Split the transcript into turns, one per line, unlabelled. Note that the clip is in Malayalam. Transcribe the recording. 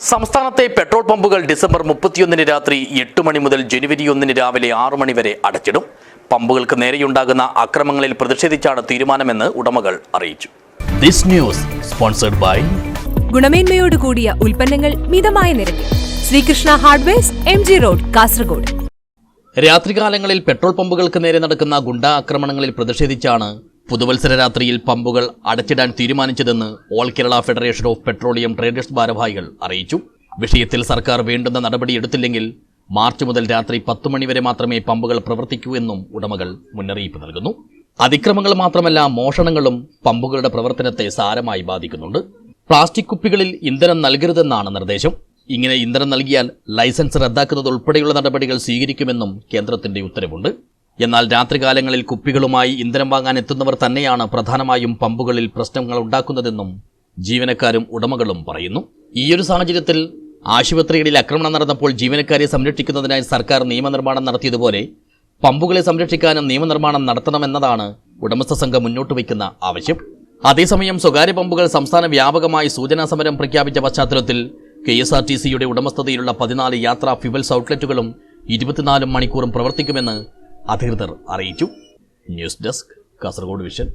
സംസ്ഥാനത്തെ പെട്രോൾ പമ്പുകൾ ഡിസംബർ മുപ്പത്തിയൊന്നിന് രാത്രി എട്ട് മണി മുതൽ ജനുവരി ഒന്നിന് രാവിലെ ആറു മണി വരെ അടച്ചിടും. പമ്പുകൾക്ക് നേരെയുണ്ടാകുന്ന അക്രമങ്ങളിൽ പ്രതിഷേധിച്ചാണ് തീരുമാനമെന്ന് ഉടമകൾ അറിയിച്ചു.
ദിസ് ന്യൂസ് സ്പോൺസർഡ് ബൈ
ഗുണമേന്മയോട് കൂടിയ ഉൽപ്പന്നങ്ങൾ മിതമായ നിരക്കിൽ. Sreekrishna hardwares M G road Kasaragod.
രാത്രികാലങ്ങളിൽ പെട്രോൾ പമ്പുകൾക്ക് നേരെ നടക്കുന്ന ഗുണ്ടാ ആക്രമണങ്ങളിൽ പ്രതിഷേധിച്ചാണ് പുതുവത്സര രാത്രിയിൽ പമ്പുകൾ അടച്ചിടാൻ തീരുമാനിച്ചതെന്ന് all Kerala federation of petroleum traders ഭാരവാഹികൾ അറിയിച്ചു. വിഷയത്തിൽ സർക്കാർ വേണ്ടുന്ന നടപടിയെടുത്തില്ലെങ്കിൽ മാർച്ച് മുതൽ രാത്രി പത്ത് മണിവരെ മാത്രമേ പമ്പുകൾ പ്രവർത്തിക്കൂ എന്നും ഉടമകൾ മുന്നറിയിപ്പ് നൽകുന്നു. അതിക്രമങ്ങൾ മാത്രമല്ല മോഷണങ്ങളും പമ്പുകളുടെ പ്രവർത്തനത്തെ സാരമായി ബാധിക്കുന്നുണ്ട്. പ്ലാസ്റ്റിക് കുപ്പികളിൽ ഇന്ധനം നൽകരുതെന്നാണ് നിർദ്ദേശം. ഇങ്ങനെ ഇന്ധനം നൽകിയാൽ ലൈസൻസ് റദ്ദാക്കുന്നത് ഉൾപ്പെടെയുള്ള നടപടികൾ സ്വീകരിക്കുമെന്നും കേന്ദ്രത്തിന്റെ ഉത്തരവുണ്ട്. എന്നാൽ രാത്രികാലങ്ങളിൽ കുപ്പികളുമായി ഇന്ധനം വാങ്ങാൻ എത്തുന്നവർ തന്നെയാണ് പ്രധാനമായും പമ്പുകളിൽ പ്രശ്നങ്ങൾ ഉണ്ടാക്കുന്നതെന്നും ജീവനക്കാരും ഉടമകളും പറയുന്നു. ഈയൊരു സാഹചര്യത്തിൽ ആശുപത്രികളിൽ ആക്രമണം നടന്നപ്പോൾ ജീവനക്കാരെ സംരക്ഷിക്കുന്നതിനായി സർക്കാർ നിയമനിർമ്മാണം നടത്തിയതുപോലെ പമ്പുകളെ സംരക്ഷിക്കാനും നിയമനിർമ്മാണം നടത്തണമെന്നതാണ് ഉടമസ്ഥ സംഘം മുന്നോട്ട് വയ്ക്കുന്ന ആവശ്യം. അതേസമയം സ്വകാര്യ പമ്പുകൾ സംസ്ഥാന വ്യാപകമായി സൂചനാ സമരം പ്രഖ്യാപിച്ച പശ്ചാത്തലത്തിൽ കെ എസ് ആർ ടി സിയുടെ ഉടമസ്ഥതയിലുള്ള പതിനാല് യാത്രാ ഫ്യുവൽസ് ഔട്ട്ലെറ്റുകളും ഇരുപത്തിനാല് മണിക്കൂറും പ്രവർത്തിക്കുമെന്ന് അധികൃതർ അറിയിച്ചു. News desk Kasaragod vision.